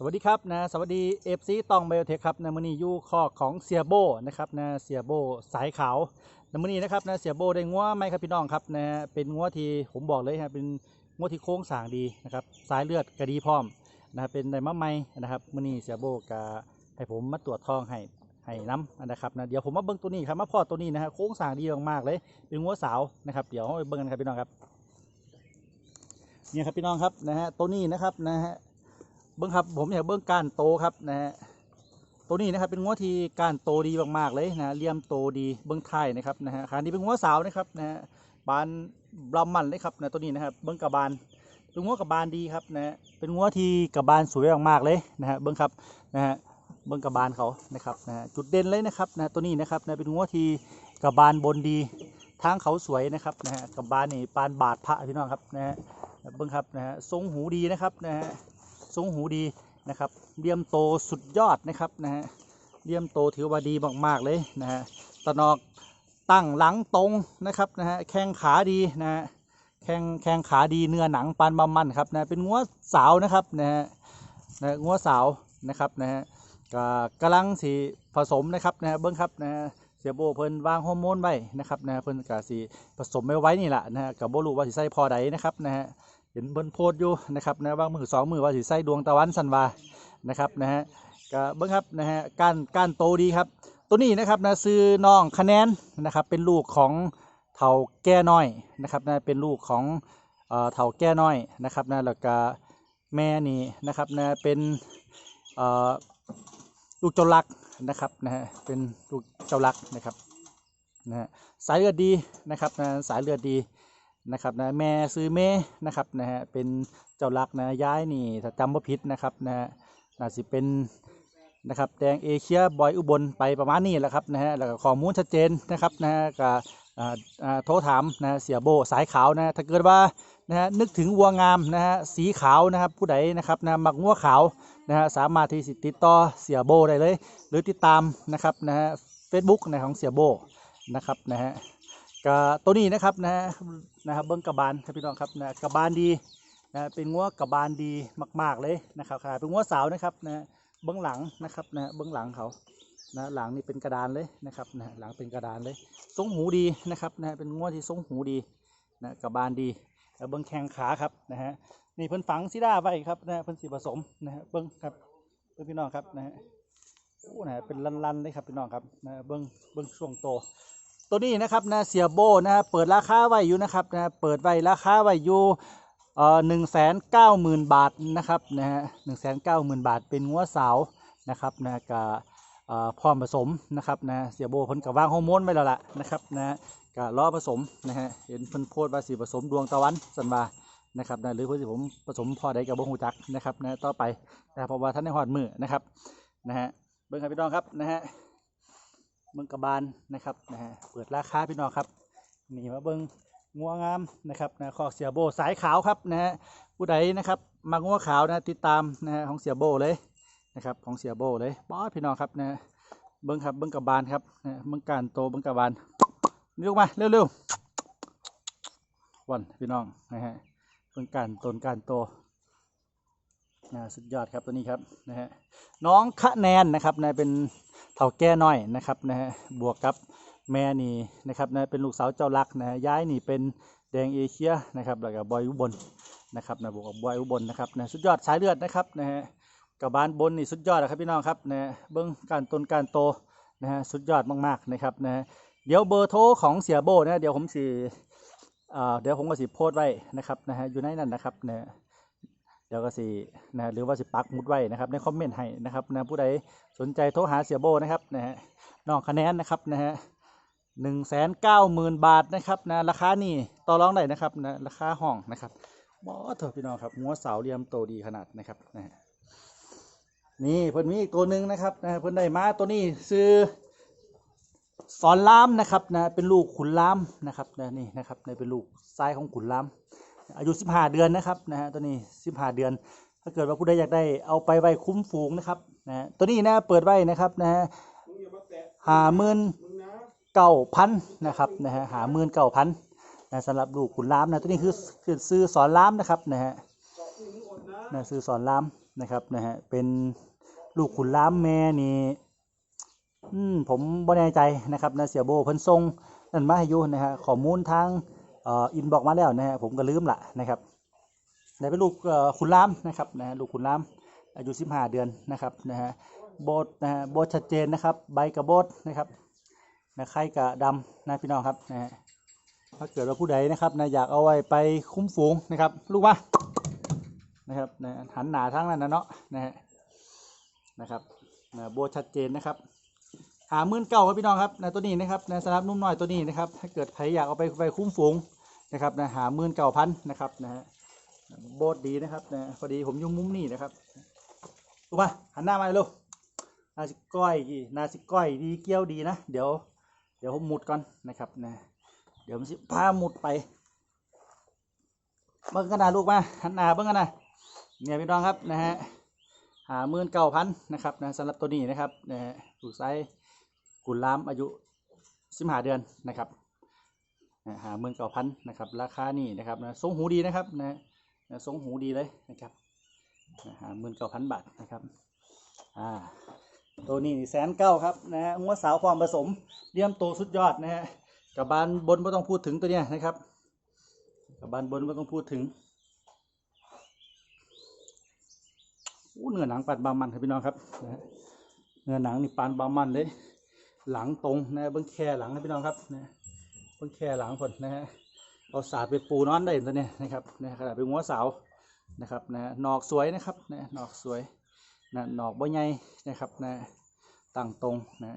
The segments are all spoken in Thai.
สวัสดีครับนะสวัสดีเอฟซีตองไบโอเทคครับนะมือนี้อยู่คอกของเสียโบนะครับนะเสียโบสายขาวนะมือนี้นะครับนะเสียโบได้งัวไหมครับพี่น้องครับนะเป็นงัวที่ผมบอกเลยฮะเป็นงัวที่โค้งสางดีนะครับสายเลือดกระดีพร้อมนะเป็นไดมะไหมนะครับมือนี้เสียโบกะให้ผมมาตรวจทองให้ให้น้ำนะครับนะเดี๋ยวผมมาเบิ้งตัวนี้ครับมาพอตัวนี้นะฮะโค้งสางดีมากๆเลย เป็นงัวสาวนะครับเดี๋ยวเราไปเบิ้งกันครับพี่น้องครับเนี่ยครับพี่น้องครับนะฮะตัวนี้นะครับนะฮะ เบิ้งครับผมอยากเบิ้งการโตครับนะฮะตัวนี้นะครับเป็นงัวที่การโตดีมากๆเลยนะเลี่ยมโตดีเบิ้งไทยนะครับนะฮะขานี้เป็นงัวสาวนะครับนะฮะบานบลำมันเลยครับนะตัวนี้นะครับเบิ้งกระบาลเป็นงัวกระบาลดีครับนะฮะเป็นงัวที่กระบาลสวยมากๆเลยนะฮะเบิ้งครับนะฮะเบิ้งกระบาลเขานะครับนะฮะจุดเด่นเลยนะครับนะตัวนี้นะครับนะเป็นงัวที่กระบาลบนดีทางเขาสวยนะครับนะฮะกระบาลนี่ปานบาทพระพี่น้องครับนะฮะเบิ้งครับนะฮะทรงหูดีนะครับนะฮะ ทรงหูดีนะครับเลี่ยมโตสุดยอดนะครับนะฮะเลี่ยมโตถือว่าดีมากๆเลยนะฮะตะนอกตั้งหลังตรงนะครับนะฮะแข้งขาดีนะฮะแข้งแข้งขาดีเนื้อหนังปานบะมันครับนะเป็นงัวสาวนะครับนะฮะนะงัวสาวนะครับนะฮะก็กำลังสีผสมนะครับนะฮะเบิ้งครับนะฮะเสียโบเพิ่นวางฮอร์โมนไว้นะครับนะฮะเพิ่นก็สีผสมไม่ไว้นี่แหละนะฮะกับโบรู้ว่าสิใส่พอใดนะครับนะฮะ เห็นเบิ้นโพดอยู่นะครับนะบางมือสองมือว่าสิใส่ดวงตะวันสันวานะครับนะฮะก็เบิ้งครับนะฮะการการโตดีครับ ตัวนี้นะครับนะซื้อน้องคะแนนนะครับเป็นลูกของเถาแก่น้อยนะครับนะเป็นลูกของเถาแก่น้อยนะครับนะแล้วก็แม่นี่นะครับนะเป็นลูกเจ้าลักนะครับนะฮะเป็นลูกเจ้าลักนะครับนะฮะสายเลือดดีนะครับนะสายเลือดดี นะครับนะแม่ซื้อเม่นะครับนะฮะเป็นเจ้าลักนะย้ายนี่ถ้าจำบ่ผิดนะครับนะฮะน่าสิเป็นนะครับแดงเอเชียบอยอุบลไปประมาณนี้แหละครับนะฮะแล้วก็ข้อมูลชัดเจนนะครับนะฮะก็อ่าอ่าโทรถามนะเสียโบสายขาวนะถ้าเกิดว่านะฮะนึกถึงวัวงามนะฮะสีขาวนะครับผู้ใดนะครับนะมักงัวขาวนะฮะสามารถที่สิติดต่อเสียโบได้เลย หรือติดตามนะครับนะฮะเฟซบุ๊กนะของเสียโบนะครับนะฮะ ก็ตัวนี้นะครับนะฮะนะครับเบิ้งกระบาลครับพี่น้องครับนะกระบาลดีนะเป็นงัวกระบาลดีมาก ๆเลยนะครับค่ะเป็นงัวสาวนะครับนะเบื้องหลังนะครับนะเบื้องหลังเขานะหลังนี่เป็นกระดานเลยนะครับนะหลังเป็นกระดานเลยทรงหูดีนะครับนะเป็นงัวที่ทรงหูดีนะกระบาลดีเบิ้องแข้งขาครับนะฮะนี่เพิ่นฝังซิด้าไว้ครับนะเพิ่นสีผสมนะฮะเบิ้องครับเบิ้งพี่น้องครับนะฮะโอ้นะเป็นลันๆเลยครับพี่น้องครับนะเบิ้องเบิ้องช่วงโต ตัวนี้นะครับนะเสียโบนะฮะเปิดราคาไว้อยู่นะครับนะเปิดไว้ราคาไว้อยู่เอ่อหนึ่งแสนเก้าหมื่นบาทนะครับนะฮะหนึ่งแสนเก้าหมื่นบาทเป็นงัวสาวนะครับนะกับเอ่อพร้อมผสมนะครับนะเสียโบเพิ่นกับวางฮอร์โมนไว้แล้วล่ะนะครับนะกับล้อผสมนะฮะเห็นเพิ่นโพดว่าสีผสมดวงตะวันสันว่านะครับนะหรือเพิ่นสิผมผสมพอใดกับบ่ฮู้จักนะครับนะต่อไปนะเพราะว่าท่านในหอดมือนะครับนะฮะเบิ่งครับพี่น้องครับนะฮะ เบิ้งกระบาลนะครับนะฮะเปิดราคาพี่น้องครับนี่มาเบิ้งงัวงามนะครับนะขอกเสียโบสายขาวครับนะฮะผู้ใดนะครับมางัวขาวนะติดตามนะฮะของเสียโบเลยนะครับของเสียโบเลยบอสพี่น้องครับนะเบิ้งครับเบิ้งกระบาลครับนะเบิ้งการโตเบิ้งกระบาลนี่ลูกมาเร็วๆวันพี่น้องนะฮะเบิ้งการตนการโต นะสุดยอดครับตัวนี้ครับนะฮะน้องคะแนนนะครับนะเป็นเฒ่าแก่น้อยนะครับนะฮะบวกกับแม่นี่นะครับนะเป็นลูกสาวเจ้ารักนะฮะย้ายนี่เป็นแดงเอเชียนะครับแล้วก็บอยอุบลนะครับนะบวกกับบอยอุบลนะครับนะสุดยอดสายเลือดนะครับนะฮะกับบานบนนี่สุดยอดนะครับพี่น้องครับนะฮะเบิ้องการต้นการโตนะฮะสุดยอดมากๆนะครับนะฮะเดี๋ยวเบอร์โทรของเสียโบนะเดี๋ยวผมสิอ่าเดี๋ยวผมก็สิโพสไว้นะครับนะฮะอยู่ในนั้นนะครับนะฮะ เดี๋ยวก็สินะฮะหรือว่าสิปักมุดไว้นะครับในคอมเมนต์ให้นะครับนะผู้ใดสนใจโทรหาเสียโบนะครับนะฮะน้องคะแนนนะครับนะฮะหนึ่งแสนเก้าหมื่นบาทนะครับนะราคานี่ต่อรองได้นะครับนะราคาห้องนะครับบอเถอะพี่น้องครับงัวเสาเหลี่ยมโตดีขนาดนะครับนะฮะนี่เพิ่นมีอีกตัวหนึ่งนะครับนะเพิ่นได้มาตัวนี้ซื้อสอนล้ามนะครับนะเป็นลูกขุนล้ามนะครับนะนี่นะครับในเป็นลูกทรายของขุนล้าม อายุ 15 เดือนนะครับนะฮะตัวนี้ 15 เดือน ถ้าเกิดว่าผู้ใดอยากได้เอาไปไว้คุ้มฝูงนะครับนะฮะตัวนี้นะเปิดไว้นะครับนะฮะหาหมื่นเก้าพันนะครับนะฮะหาหมื่นเก้าพันนะสำหรับลูกขุนล้ามนะตัวนี้คือคือซื้อสอนล้ามนะครับนะฮะนะซื้อสอนล้ามนะครับนะฮะเป็นลูกขุนล้ามแม่นี่อืมผมบ่แน่ใจนะครับนะเสียโบเพิ่นส่งนั่นมาให้ยู่นะฮะข้อมูลทาง อินบอกมาแล้วนะฮะผมก็ลืมละนะครับได้เป็นลูกเอ่อขุนล้ามนะครับนะฮะลูกขุนล้ามอายุ 15 เดือนนะครับนะฮะโบดนะฮะโบดชัดเจนนะครับ ใบกระโบดนะครับนะไข่กระดำนะพี่น้องครับนะฮะถ้าเกิดว่าผู้ใดนะครับนะอยากเอาไว้ไปคุ้มฝูงนะครับ ลูกมานะครับนะหันหนาทั้งนั้นนะเนาะนะฮะนะครับนะโบชัดเจนนะครับหาหมื่นเก้าครับพี่น้องครับนะตัวนี้นะครับนะสำหรับนุ่มน้อยตัวนี้นะครับ ถ้าเกิดใครอยากเอาไปไปคุ้มฝูง นะครับนะหาหมื่นเก้าพันนะครับนะฮะโบดดีนะครับนะพอดีผมยุ่งมุมนี้นะครับลูกมาหันหน้ามาเลยลูกนาสิก้อยดีนาสิก้อยดีเกี้ยวดีนะ เดี๋ยว เดี๋ยวผมหมุดก่อนนะครับนะเดี๋ยวมันสิพาหมุดไปเบิ่งกันนะลูกมาหันหน้าเบิ่งกันนะเนี่ยพี่น้องครับนะฮะหาหมื่นเก้าพันนะครับนะสำหรับตัวนี้นะครับนะฮะลูกไซส์กุลล้ามอายุสิบห้าเดือนนะครับ หาหมื่นเก้าพันนะครับราคานี่นะครับนะทรงหูดีนะครับนะนะทรงหูดีเลยนะครับนะหาหมื่นเก้าพันบาทนะครับอ่าตัวนี้แสนเก้าครับนะฮะงัวสาวความผสมเลี่ยมโตสุดยอดนะฮะกับบานบนไม่ต้องพูดถึงตัวเนี้ยนะครับกับบานบนไม่ต้องพูดถึงอู้เนื้อหนังปานบางมันครับพี่น้องครับนะเนื้อหนังนี่ปานบางมันเลย หลังตรงนะเบิ้งแค่หลังนะพี่น้องครับนะ เบิ้งแค่หลังผลนะฮะเอาสาดไปปูนอนได้ตัวเนี้ยนะครับนะขนาดเป็นหัวเสานะครับนะหนอกสวยนะครับนะหนอกสวยนะหนอกบ่ใหญ่นะครับนะตั้งตรงนะ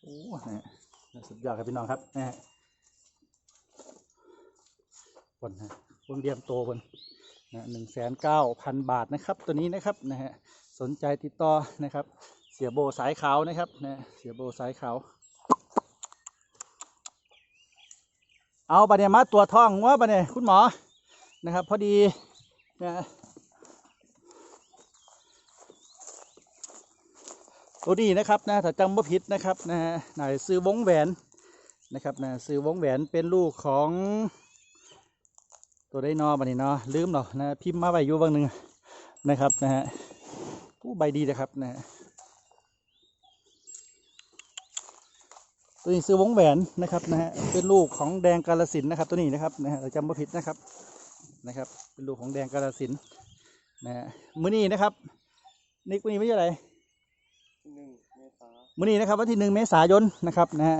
โอ้นะสุดยอดครับพี่น้องครับนะฮะบนนะบนเรียมโตบนนะหนึ่งแสนเก้าพันบาทนะครับ ตัวนี้นะครับนะฮะสนใจติดต่อนะครับ เสียโบสายขาวนะครับนะเสียโบสายขาว เอาปะเนี่ยมาตัวท้องว่าปเนี่ยคุณหมอนะครับ พอดีนะตัวนี้นะครับนะถ้าจำไม่ผิดนะครับนะนายซื้อวงแหวนนะครับนะซื้อวงแหวนเป็นลูกของตัวได้นอบันนี้เนาะลืมเนาะนะพิมพ์มาไว้อยู่บางหนึ่งนะครับนะฮะผู้ใบดีนะครับนะฮะ ตัวนี้ซื้อวงแหวนนะครับนะฮะเป็นลูกของแดงกาลสินธุ์นะครับ ตัวนี้นะครับนะฮะเราจำไม่ผิดนะครับนะครับ เป็นลูกของแดงกาลสินธุ์นะฮะมื้อนี้นะครับนิกมื้อนี้ไม่ใช่อะไรหนึ่งเมษามื่อนี้นะครับวันที่หนึ่งเมษายนนะครับนะฮะ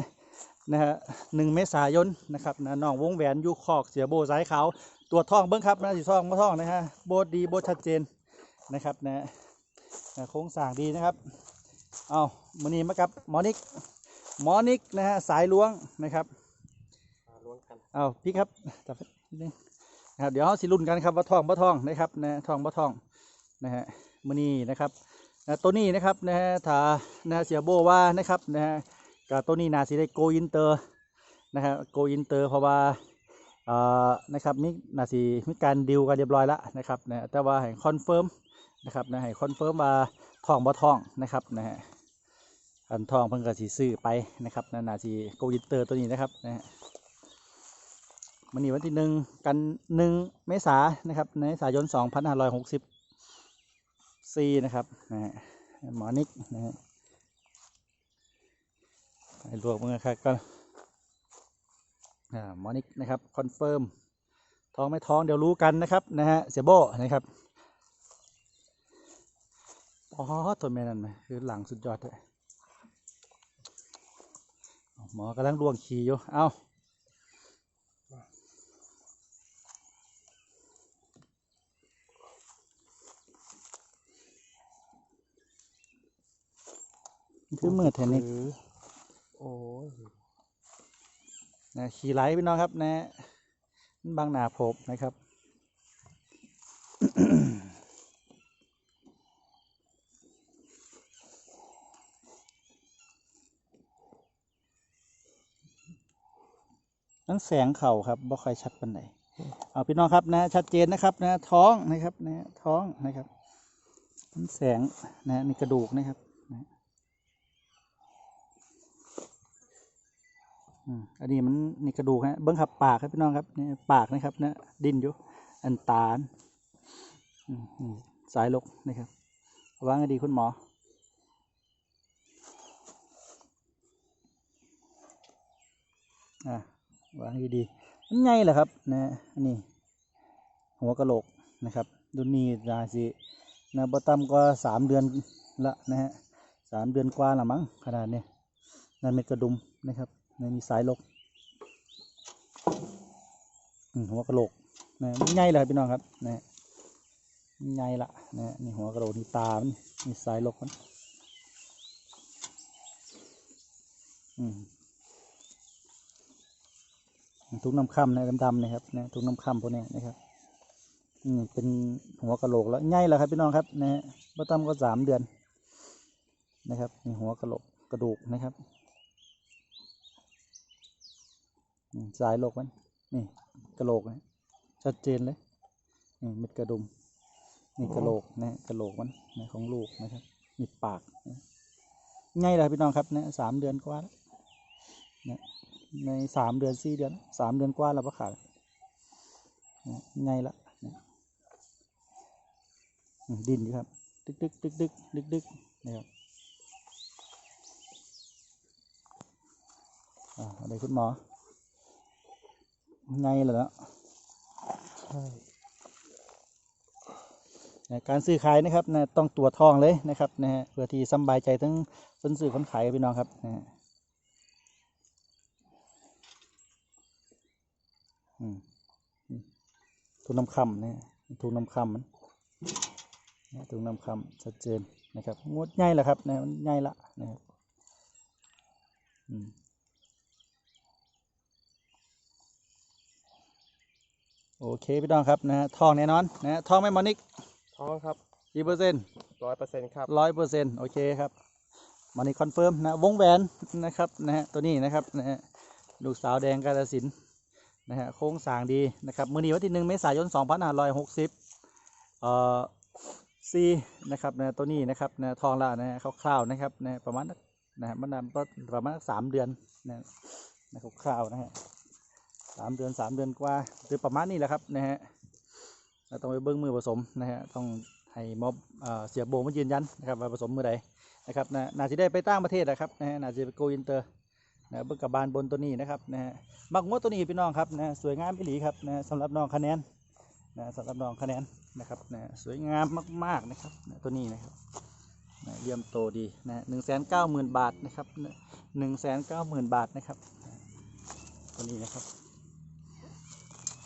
นะฮะหนึ่งเมษายนนะครับนะน้องวงแหวนอยูคอกเสียโบสายขาวตัวจท้องเบิ้งครับนะสีท้องมาท้องนะฮะโบดดีโบดชัดเจนนะครับนะนะโค้งสร้างดีนะครับ เอามื่อนี้มากับหมอนิก หมอนิกนะฮะสายล้วงนะครับมาล้วงกันเอาพี่ครับจับนิดนึงนะครับเดี๋ยวเราสิรุ่นกันครับว่าท้องบ่ท้องนะครับนะท้องบ่ท้องนะฮะมื่อนี้นะครับนะตัวนี้นะครับนะฮะถ้านะเสียโบว่านะครับนะฮะกับตัวนี้นาสิได้โกอินเตอร์นะฮะโกอินเตอร์เพราะว่าเอ่อนะครับมีนาสิมีการดิวกันเรียบร้อยแล้วนะครับนะแต่ว่าให้คอนเฟิร์มนะครับนะให้คอนเฟิร์มว่าทองบ่ทองนะครับนะฮะ อันทองเพิ่งก็สิซื้อไปนะครับนะนาสิโกอิเตอร์ตัวนี้นะครับนะฮะมันนี้วันที่หนึ่งกันหนึ่งเมษายนนะครับในสายนสองพันห้าร้อยหกสิบซีนะครับนะฮะหมอนิกนะฮะให้ลวกมือครับก็มอนิกนะครับคอนเฟิร์มท้องไม่ท้องเดี๋ยวรู้กันนะครับนะฮะเสียโบนะครับอ๋อตัวแม่นั่นไหมคือหลังสุดยอดเลย มอกำลังลวงขี่อยู่ เอาคือมือเทนนิสโอ้ยนะขี่ไหลพี่น้องครับนะมันบางหนาผมนะครับ นั่นแสงเข่าครับบ่ค่อยชัดปานใดเอาพี่น้องครับนะ ชัดเจนนะครับนะ ท้องนะครับนะ ท้องนะครับนั่นแสงนะนี่กระดูกนะครับนะอืมอันนี้มันนี่กระดูกฮะเบิ้งครับปากครับพี่น้องครับนี่ปากนะครับนะดิ้นอยู่อันตาลอืมนี่สายลกนะครับวางให้ดีคุณหมออะ วางให้ดีๆมันไงล่ะครับนะอันนี้หัวกะโหลกนะครับดุนนี้นาสินะบ่ต่ำกว่าสามเดือนละนะฮะสามเดือนกว่าละมั้งขนาดนี้นั่นเม็ดกระดุมนะครับในมีสายลกอืมหัวกะโหลกนะมันใหญ่เลยพี่น้องครับนะมันใหญ่ละนะนี่หัวกะโหลกนี่ตามันนี่สายลกมันอืม ทุกน้ำค่ำนะดำๆนะครับนะทุกน้ำค่ำพวกนี้นะครับอืมเป็นหัวกะโหลกแล้วใหญ่แล้วครับพี่น้องครับนะฮะบ่ต่ำก็สามเดือนนะครับนี่หัวกะโหลกกระดูกนะครับสายโลกมันนี่กะโหลกนะชัดเจนเลยนี่เม็ดกระดุมนี่กะโหลกนะกะโหลกมันนะของลูกนะครับมีปากนะใหญ่แล้วพี่น้องครับนะสามเดือนกว่าแล้วนะ ในสามเดือนสี่เดือนสามเดือนกว่าแล้วปะขาดนะใหญ่ละดินครับดึกดึกดึกดึกดึกดึกนะครับอ่าอะไรคุณหมอ ไงเหรอนะใช่การซื้อขายนะครับนะต้องตัวจทองเลยนะครับนะฮะเพื่อที่สบายใจทั้งคนซื้อคนขายพี่น้องครับนะฮะอืมอืม ทุนน้ำคำนะฮะทุนน้ำคำมันนะตรงนำคำชัดเจนนะครับงดง่ายแหละครับนะมันง่ายละนะครับอืมโอเคพี่น้องครับนะฮะทองแน่นอนนะฮะทองไม่มอนิกท้องครับกี่เปอร์เซ็นต์ร้อยเปอร์เซ็นต์ครับร้อยเปอร์เซ็นต์โอเคครับมอนิกคอนเฟิร์มนะวงแหวนนะครับนะฮะตัวนี้นะครับนะฮะลูกสาวแดงกาฬสินธุ์ นะฮะโค้งสางดีนะครับมือนีวันที่หนึ่งเมษายนสองพันห้าร้อยหกสิบเอ่อซีนะครับนะตัวนี้นะครับนะทองละนะคร่าวๆนะครับนะประมาณนะฮะมันนำก็ประมาณสามเดือนนะนะคร่าวๆนะฮะสามเดือนสามเดือนกว่าหรือประมาณนี้แหละครับนะฮะเราต้องไปเบิ้งมือผสมนะฮะต้องให้มอบเอ่อเสียโบมายืนยันนะครับว่าผสมมือใดนะครับนะน่าจะได้ไปต่างประเทศนะครับนะฮะน่าจะไปโกอินเตอร์ นะเบิ้งกับบานบนตัวนี้นะครับนะฮะมักงวดตัวนี้พี่น้องครับนะสวยงามอีหลีครับนะสำหรับน้องคะแนนนะสำหรับน้องคะแนนนะครับนะสวยงามมากๆนะครับนะตัวนี้นะครับนะเยี่ยมโตดีนะหนึ่งแสนเก้าหมื่นบาทนะครับหนึ่งแสนเก้าหมื่นบาทนะครับนะตัวนี้นะครับ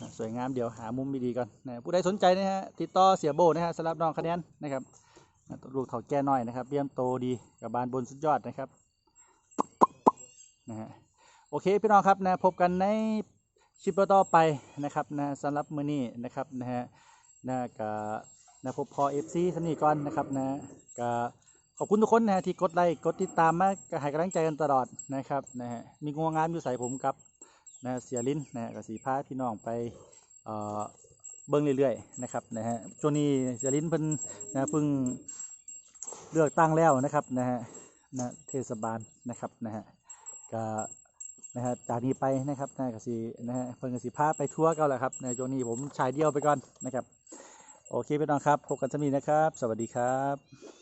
นะสวยงามเดี๋ยวหามุมดีๆก่อนนะผู้ใดสนใจนะฮะติดต่อเสียโบนะฮะสำหรับน้องคะแนนนะครับนะลูกเถาแก่น้อยนะครับเยี่ยมโตดีกับบานบนสุดยอดนะครับ นะฮะโอเคพี่น้องครับนะพบกันในคลิปต่อไปนะครับนะสำหรับมื้อนี้นะครับนะฮะนะกนะพบพอเอฟซีสนิทก่อนนะครับนะก็ขอบคุณทุกคนนะฮะที่กดไลค์กดติดตามมากให้กำลังใจกันตลอดนะครับนะฮะมีงวงงามอยู่ใส่ผมกับนะเสียลิ้นนะกับสีพาพี่น้องไปเอ่อเบิ้งเรื่อยๆนะครับนะฮะช่วงนี้เสียลิ้นเพิ่นนะเพิ่งเลือกตั้งแล้วนะครับนะฮะนะเทศบาลนะครับนะฮะ ก็นะฮะจากนี้ไปนะครับนะกสีนะฮะเพิ่นกสีพาไปทัวร์กันแหละครับในช่วงนี้ผมชายเดียวไปก่อนนะครับ โอเคพี่น้องครับพบกันสมีนะครับ สวัสดีครับ